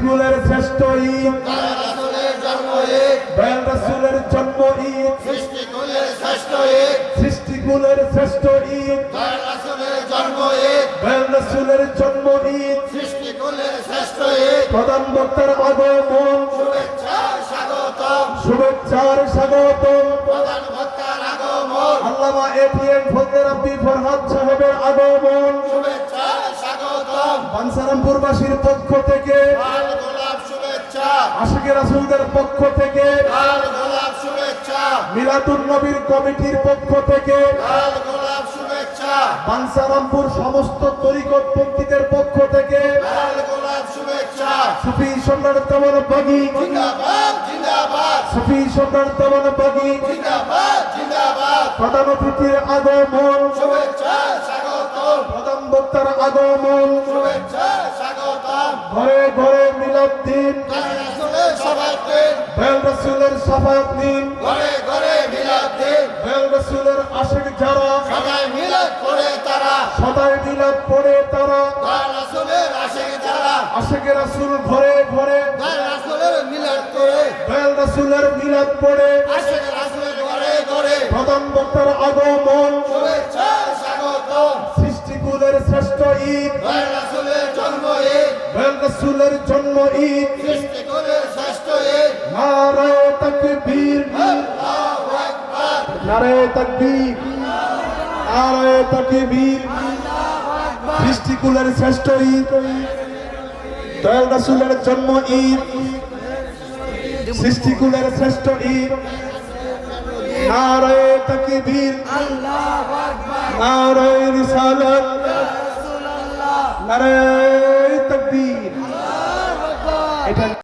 সৃষ্টিকুলের শ্রেষ্ঠ ঈদ। দয়াল রাসূলের জন্ম ঈদ। রাসূলের সৃষ্টিকুলের শ্রেষ্ঠ ঈদ। দয়াল রাসূলের জন্ম ঈদ। রাসূলের প্রধান বক্তার আগমন। শুভেচ্ছার আগমন আল্লামা এটিএম ফজলে রাব্বি ফরহাদ সাহেবের আগমন। শুভেচ্ছা স্বাগতম। বানসারামপুরবাসীর পক্ষ থেকে আশিকের রাসূলদের পক্ষ থেকে লাল গোলাপ শুভেচ্ছা। মিলাদুন নবীর কমিটির পক্ষ থেকে লাল গোলাপ শুভেচ্ছা। বানসারামপুর সমস্ত তরিকতপন্থীদের পক্ষ থেকে লাল গোলাপ শুভেচ্ছা। সুফি সম্রাট তমন বাগি সুফি সম্রাট তমন বাগি প্রধান অতিথির আগমন। প্রধান বক্তার আগমন। ঘরে ঘরে মিলাদ দিন। বেল রসুলের সাফাত দিন। ঘরে ঘরে মিলাদ দিন। বেল রসুলের আশেক যারা। সবাই মিলাদ করে তারা। সদাই মিলাদ পড়ে তারা। দয়াল রাসূলের আশিক যারা। আশেকের রাসুল ঘরে ঘরে। দয়াল রাসূলের মিলাদ করে। বেল রসুলের মিলাদ পড়ে। আশিক রাসূলের ঘরে ঘরে। প্রধান বক্তার আগমন। শুভেচ্ছা স্বাগতম। সৃষ্টিকুলের শ্রেষ্ঠ ঈদ। দয়াল রসুলের জন্ম ঈদ। সৃষ্টিকুলের শ্রেষ্ঠ ঈদ নারায় তাকবীর। নারায় তাকবীর। নারায় তাকবীর। সৃষ্টিকুলের শ্রেষ্ঠ ঈদ। দয়াল রাসূলের জন্ম ঈদ। সৃষ্টিকুলের শ্রেষ্ঠ ঈদ। নারায় তাকবীর। নারায় রিসালাত। নারায়